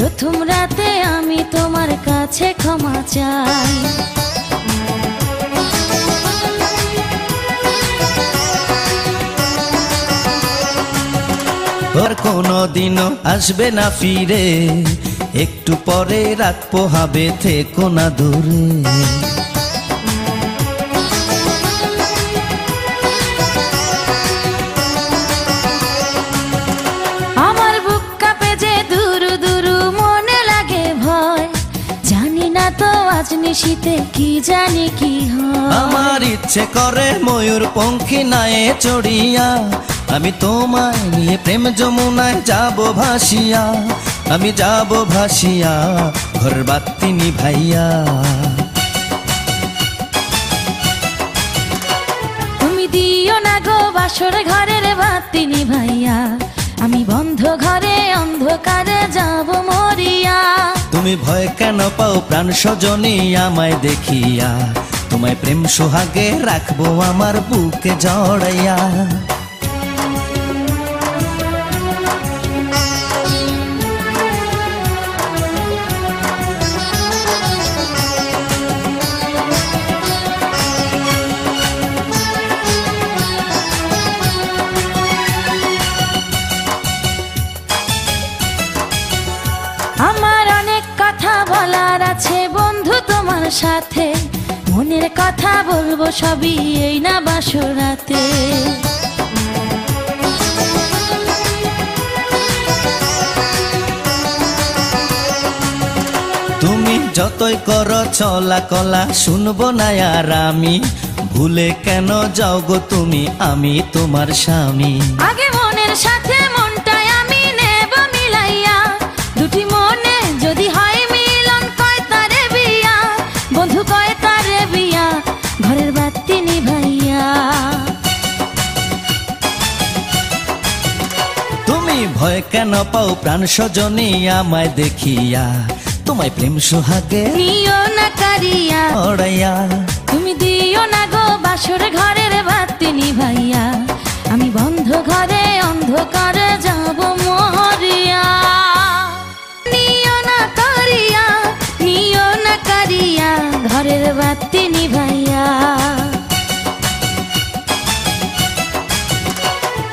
প্রথম রাতে আমি তোমার কাছে ক্ষমা চাই। আর কোনো দিনও আসবে না ফিরে, একটু পরে রাত পোহাবে থেকো না দূরে। তো আজ নিশীতে কি জানি কি আমার ইচ্ছে করে ময়ূর পঙ্খী নায়ে চড়িয়া আমি তোমায় নিয়ে প্রেম যমুনায় যাব ভাসিয়া আমি যাব ভাসিয়া ঘর বাত্তি নিভাইয়া। তুমি দিও না গো বাসর ঘরের বাতি ভাইয়া আমি বন্ধ ঘরে অন্ধকারে যাব মরিয়া তুমি ভয় কেন পাও? প্রাণ সজনী আমায় দেখিয়া। তোমায় প্রেম সোহাগে রাখব আমার বুকে জড়াইয়া। সাথে। মনের কথা বলব সবই এই না বাসরাতে। তুমি যতই করো চলা কলা শুনব না আর আমি। ভুলে কেন যাও গো তুমি আমি তোমার স্বামী। আগে ভয় কেন পাও প্রাণ সজনী আমায় দেখিয়া? তোমায় প্রেম সোহাগে নিও না কারিয়া। তুমি দিও না গো বাসর ঘরের বাতি নিভাইয়া।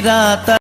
রাত